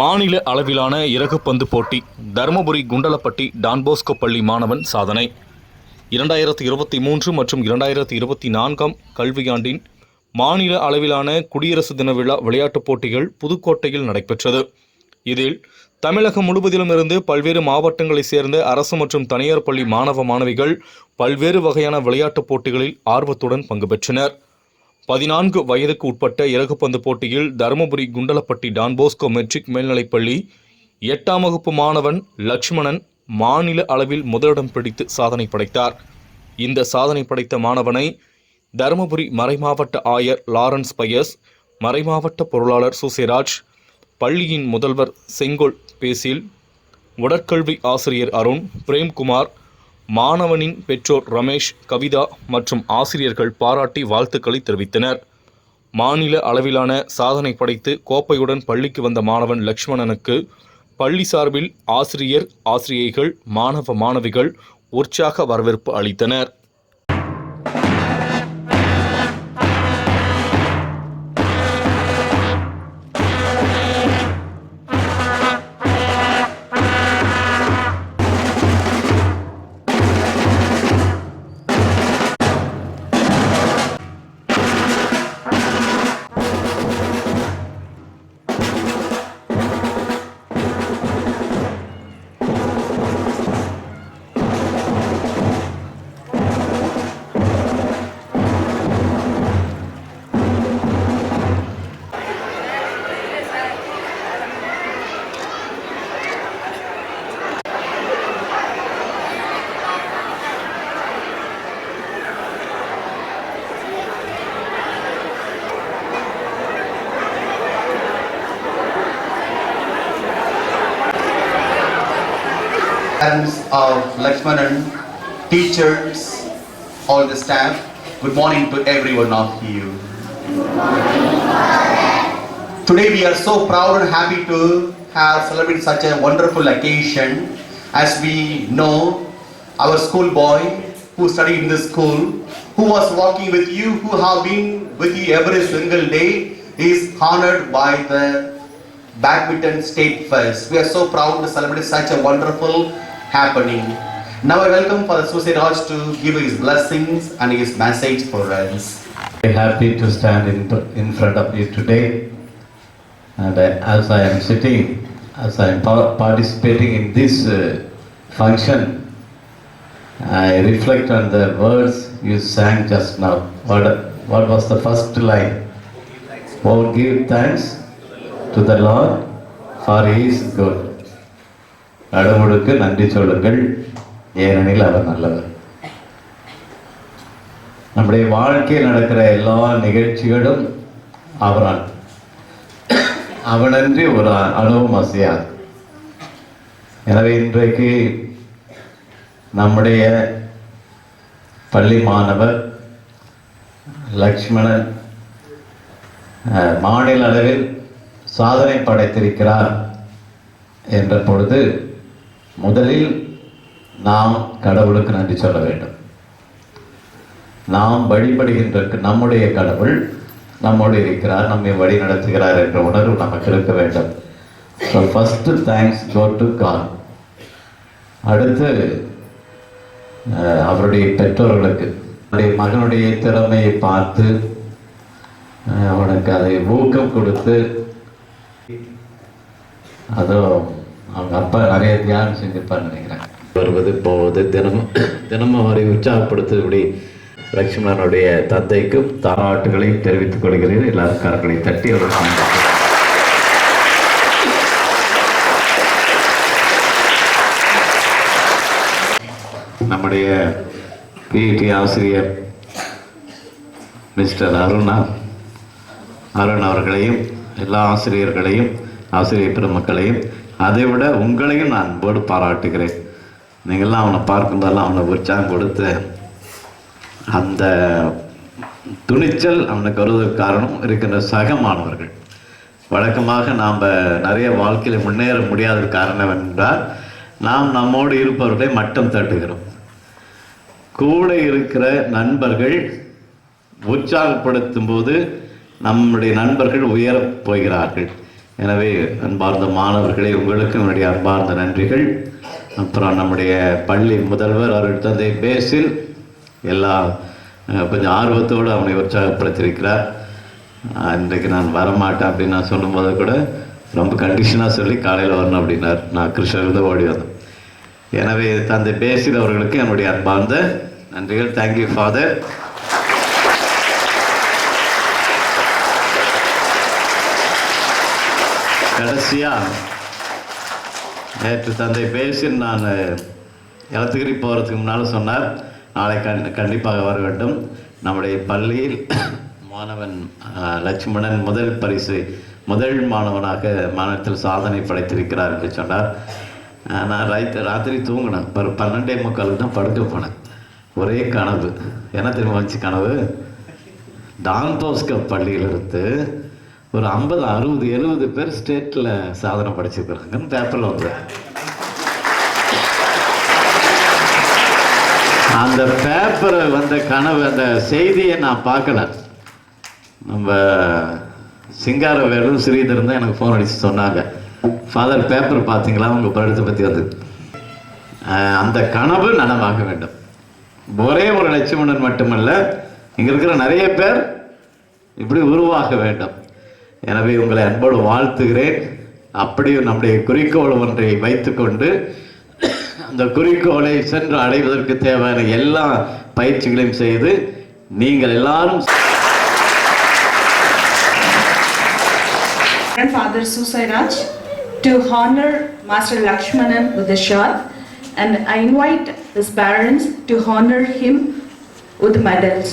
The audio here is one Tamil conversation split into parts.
மாநில அளவிலான இறகுப்பந்து போட்டி தருமபுரி குண்டலப்பட்டி டான்போஸ்கோ பள்ளி மாணவன் சாதனை. இரண்டாயிரத்தி இருபத்தி மூன்று மற்றும் இரண்டாயிரத்தி இருபத்தி நான்காம் கல்வியாண்டின் மாநில அளவிலான குடியரசு தின விழா விளையாட்டுப் போட்டிகள் புதுக்கோட்டையில் நடைபெற்றது. இதில் தமிழகம் முழுவதிலுமிருந்து பல்வேறு மாவட்டங்களைச் சேர்ந்த அரசு மற்றும் தனியார் பள்ளி மாணவ மாணவிகள் பல்வேறு வகையான விளையாட்டுப் போட்டிகளில் ஆர்வத்துடன் பங்கு பெற்றனர். பதினான்கு வயதுக்கு உட்பட்ட இறகுப்பந்து போட்டியில் தருமபுரி குண்டலப்பட்டி டான்போஸ்கோ மெட்ரிக் மேல்நிலைப்பள்ளி எட்டாம் வகுப்பு மாணவன் லட்சுமணன் மாநில அளவில் முதலிடம் பிடித்து சாதனை படைத்தார். இந்த சாதனை படைத்த மாணவனை தருமபுரி மறைமாவட்ட ஆயர் லாரன்ஸ் பயஸ் மறைமாவட்ட பொருளாளர் சுசேராஜ் பள்ளியின் முதல்வர் செங்கோல் பேசில் உடற்கல்வி ஆசிரியர் அருண் பிரேம்குமார் மாணவனின் பெற்றோர் ரமேஷ் கவிதா மற்றும் ஆசிரியர்கள் பாராட்டி வாழ்த்துக்களை தெரிவித்தனர். மாநில அளவிலான சாதனை படைத்து கோப்பையுடன் பள்ளிக்கு வந்த மாணவன் லக்ஷ்மணனுக்கு பள்ளி சார்பில் ஆசிரியர் ஆசிரியைகள் மாணவ மாணவிகள் உற்சாக வரவேற்பு அளித்தனர். Parents of Lakshmanan, teachers, all the staff, good morning to every one of you. Today we are so proud and happy to have celebrated such a wonderful occasion as we know our school boy who studied in this school, who was walking with you, who have been with you every single day, is honored by the badminton state first. We are so proud to celebrate such a wonderful happening. Now I welcome Father Susi Raj to give his blessings and his message for us. Very happy to stand in, in front of you today. And I- as I am sitting, as I am pa- participating in this uh, function, I reflect on the words you sang just now. What, what was the first line? Oh, give thanks to the Lord for He is good. கடவுளுக்கு நன்றி சொல்லுங்கள். ஏனெனில் அவர் நல்லவர். நம்முடைய வாழ்க்கையில் நடக்கிற எல்லா நிகழ்ச்சிகளும் அவரால். அவனன்றி ஒரு அணுவும் அசையாது. எனவே இன்றைக்கு நம்முடைய பள்ளி மாணவர் லக்ஷ்மணன் மாநில அளவில் சாதனை படைத்திருக்கிறார் என்ற பொழுது முதலில் நாம் கடவுளுக்கு நன்றி சொல்ல வேண்டும். நாம் வழிபடுகின்ற நம்முடைய கடவுள் நம்மோடு இருக்கிறார் நம்மை வழி நடத்துகிறார் என்ற உணர்வு நமக்கு இருக்க வேண்டும். So first thanks go to God அடுத்து அவருடைய பெற்றோர்களுக்கு அவருடைய மகனுடைய திறமையை பார்த்து அவனுக்கு அதை ஊக்கம் கொடுத்து அதுவும் அவங்க அப்பா நிறைய தியானம் செஞ்சிருப்பார்னு நினைக்கிறேன். வருவது போவது தினமும் தினமும் அவரை உற்சாகப்படுத்தும்படி லட்சுமணனுடைய தந்தைக்கும் தாராட்டுகளையும் தெரிவித்துக் கொள்கிறேன். எல்லாரும் கரங்களை தட்டி அவர் நம்முடைய பிஇடி ஆசிரியர் மிஸ்டர் அருணா அருண் அவர்களையும் எல்லா ஆசிரியர்களையும் ஆசிரியர் பெருமக்களையும் அதை விட உங்களையும் நான் அன்போடு பாராட்டுகிறேன். நீங்கள்லாம் அவனை பார்க்கும்போதெல்லாம் அவனை உற்சாகம் கொடுத்து அந்த துணிச்சல் அவனுக்கு வருவதற்கு காரணம் இருக்கின்ற சக மாணவர்கள். வழக்கமாக நாம் நிறைய வாழ்க்கையில் முன்னேற முடியாத காரணம் என்றால் நாம் நம்மோடு இருப்பவர்களை மட்டம் தட்டுகிறோம். கூட இருக்கிற நண்பர்கள் உற்சாகப்படுத்தும் போது நம்முடைய நண்பர்கள் உயரப் போகிறார்கள். எனவே அன்பார்ந்த மாணவர்களே உங்களுக்கும் என்னுடைய அன்பார்ந்த நன்றிகள். அப்புறம் நம்முடைய பள்ளி முதல்வர் அவர்கள் தந்தை பேசில் எல்லா கொஞ்சம் ஆர்வத்தோடு அவனை உற்சாகப்படுத்தியிருக்கிறார். இன்றைக்கு நான் வரமாட்டேன் அப்படின்னு நான் சொல்லும்போது கூட ரொம்ப கண்டிஷனாக சொல்லி காலையில் வரணும் அப்படின்னார். நான் கிருஷ்ணகிரி ஓடி வந்தேன். எனவே தந்தை பேசில் அவர்களுக்கு என்னுடைய அன்பார்ந்த நன்றிகள். தேங்க்யூ ஃபாதர் கடைசியாக நேற்று தந்தை பேசி நான் எலத்துகிரி போகிறதுக்கு முன்னால் சொன்னார். நாளை கண் கண்டிப்பாக வர வேண்டும். நம்முடைய பள்ளியில் மாணவன் லட்சுமணன் முதல் பரிசு முதல் மாணவனாக மாநிலத்தில் சாதனை படைத்திருக்கிறார் என்று சொன்னார். நான் ரைத்து ராத்திரி தூங்கினேன். ஒரு பன்னெண்டே முக்காலுக்கு தான் படுக்க போனேன். ஒரே கனவு. என்ன தெரியுமா வந்துச்சு கனவு? டான் போஸ்கோ பள்ளியிலிருந்து ஒரு ஐம்பது அறுபது எழுபது பேர் ஸ்டேட்டில் சாதனை படிச்சிருக்கிறாங்கன்னு பேப்பரில் வந்து. அந்த பேப்பரை வந்த கனவு அந்த செய்தியை நான் பார்க்கல. நம்ம சிங்காரவேலும் ஸ்ரீதர் தான் எனக்கு ஃபோன் அடித்து சொன்னாங்க. ஃபாதர் பேப்பர் பார்த்தீங்களா? உங்கள் படத்தை பற்றி வந்து. அந்த கனவு நனவாக வேண்டும். ஒரே ஒரு லட்சுமணன் மட்டுமல்ல இங்கே இருக்கிற நிறைய பேர் இப்படி உருவாக வேண்டும். எனவே உங்களை அன்போடு வாழ்த்துகிறேன் அப்படியே நம்முடைய குறிக்கோள் ஒன்றை வைத்துக்கொண்டு அந்த குறிக்கோளை சென்று அடைவதற்கு தேவையான எல்லா பயிற்சிகளையும் செய்து நீங்கள் எல்லாரும் Grandfather Susairaj to honor Master Lakshmanan with a shot and I invite his parents to honor him with medals.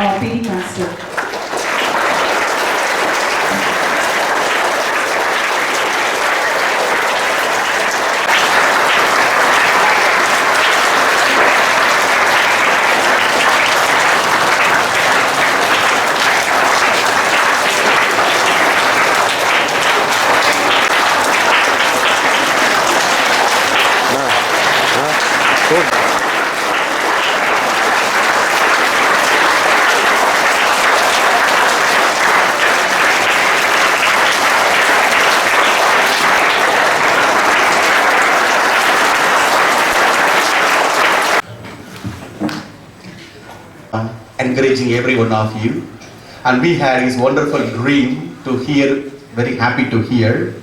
uh, master. Encouraging every one of you. And we had his wonderful dream to hear, very happy to hear.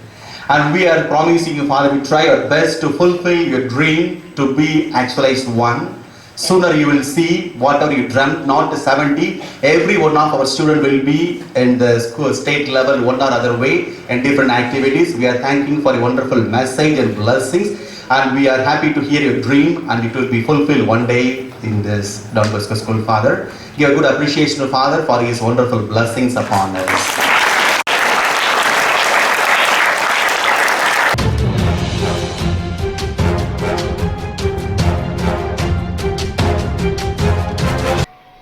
And we are promising you, Father, we try our best to fulfill your dream to be actualized one. Sooner you will see whatever you dreamt, not 70. Every one of our students will be in the school, state level, one or other way, and different activities. We are thanking for a wonderful message and blessings. And we are happy to hear your dream and it will be fulfilled one day in this Don Bosco School, Father. Give a good appreciation to Father for his wonderful blessings upon us.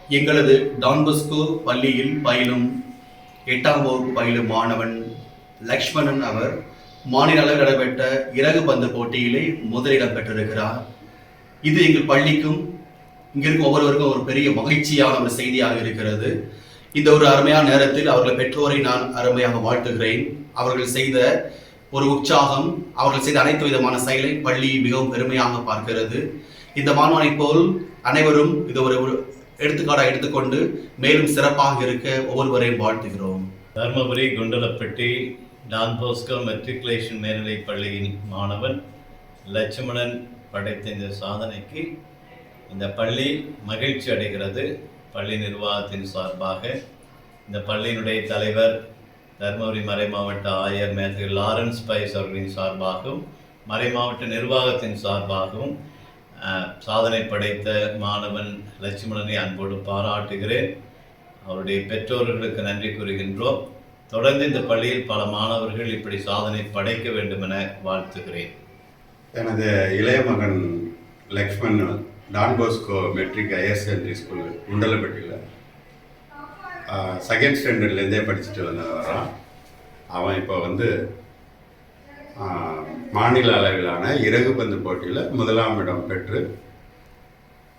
எங்களது டான்பஸ்கோ பள்ளியில் பயிலும் எட்டாம் வகுப்பு பயிலும் மாணவன் லக்ஷ்மணன் அவர் மாநில அளவில் நடைபெற்ற இறகு பந்து போட்டியிலே முதலிடம் பெற்றிருக்கிறார் இது எங்கள் பள்ளிக்கும் இங்க இருக்கும் ஒவ்வொருவருக்கும் ஒரு பெரிய மகிழ்ச்சியான ஒரு செய்தியாக இருக்கிறது. இந்த ஒரு அருமையான நேரத்தில் அவர்கள் பெற்றோரை நான் அருமையாக வாழ்த்துகிறேன். அவர்கள் செய்த ஒரு உற்சாகம் அவர்கள் செய்த அனைத்து விதமான செயலை பள்ளி மிகவும் பெருமையாக பார்க்கிறது. இந்த மாணவனைப் போல் அனைவரும் இது ஒரு ஒரு எடுத்துக்காட்டாக எடுத்துக்கொண்டு மேலும் சிறப்பாக இருக்க ஒவ்வொருவரையும் வாழ்த்துகிறோம். Dharmapuri Kundalapatti Don Bosco matriculation மேல்நிலைப் பள்ளியின் மாணவன் லட்சுமணன் படைத்த இந்த சாதனைக்கு இந்த பள்ளி மகிழ்ச்சி அடைகிறது. பள்ளி நிர்வாகத்தின் சார்பாக இந்த பள்ளியினுடைய தலைவர் தருமபுரி மறைமாவட்ட ஆயர் மேத்யூ லாரன்ஸ் பைஸ் அவர்களின் சார்பாகவும் மறைமாவட்ட நிர்வாகத்தின் சார்பாகவும் சாதனை படைத்த மாணவன் லட்சுமணனை அன்போடு பாராட்டுகிறேன். அவருடைய பெற்றோர்களுக்கு நன்றி கூறுகின்றோம். தொடர்ந்து இந்த பள்ளியில் பல மாணவர்கள் இப்படி சாதனை படைக்க வேண்டும் என வாழ்த்துகிறேன். எனது இளைய மகன் Laxman Don Bosco matric higher secondary school குண்டலப்பட்டியில் second ஸ்டாண்டர்ட்லேருந்தே படிச்சுட்டு வந்தவரான் அவன் இப்போ வந்து மாநில அளவிலான இறகு பந்து போட்டியில் முதலாம் இடம் பெற்று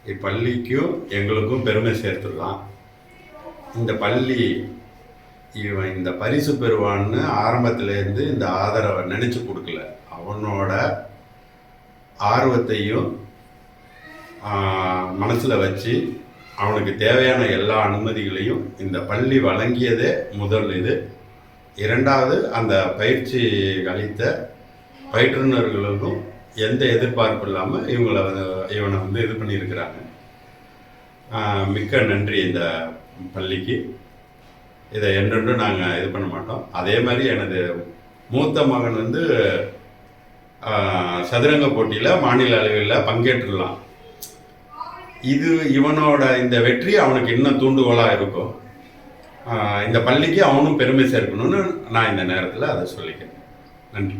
இப்பள்ளிக்கும் எங்களுக்கும் பெருமை சேர்த்துடலாம் இந்த பள்ளி இவன் இந்த பரிசு பெறுவான்னு ஆரம்பத்துலேருந்து இந்த ஆதரவை நினச்சி கொடுக்கல. அவனோட ஆர்வத்தையும் மனசில் வச்சு அவனுக்கு தேவையான எல்லா அனுமதிகளையும் இந்த பள்ளி வழங்கியதே முதல் இது. இரண்டாவது அந்த பயிற்சி அளித்த பயிற்றுனர்களுக்கும் எந்த எதிர்பார்ப்பு இல்லாமல் இவங்கள இவனை வந்து இது பண்ணியிருக்கிறாங்க. மிக்க நன்றி இந்த பள்ளிக்கு. இதை என்றென்றும் நாங்கள் இது பண்ண மாட்டோம். அதே மாதிரி எனது மூத்த மகன் வந்து சதுரங்க போட்டியில் மாநில அளவில் பங்கேற்றுலாம் இது இவனோட இந்த வெற்றி அவனுக்கு இன்னும் தூண்டுகோலாக இருக்கும். இந்த பள்ளிக்கு அவனும் பெருமை சேர்க்கணும்னு நான் இந்த நேரத்தில் அதை சொல்லிக்கிறேன். நன்றி.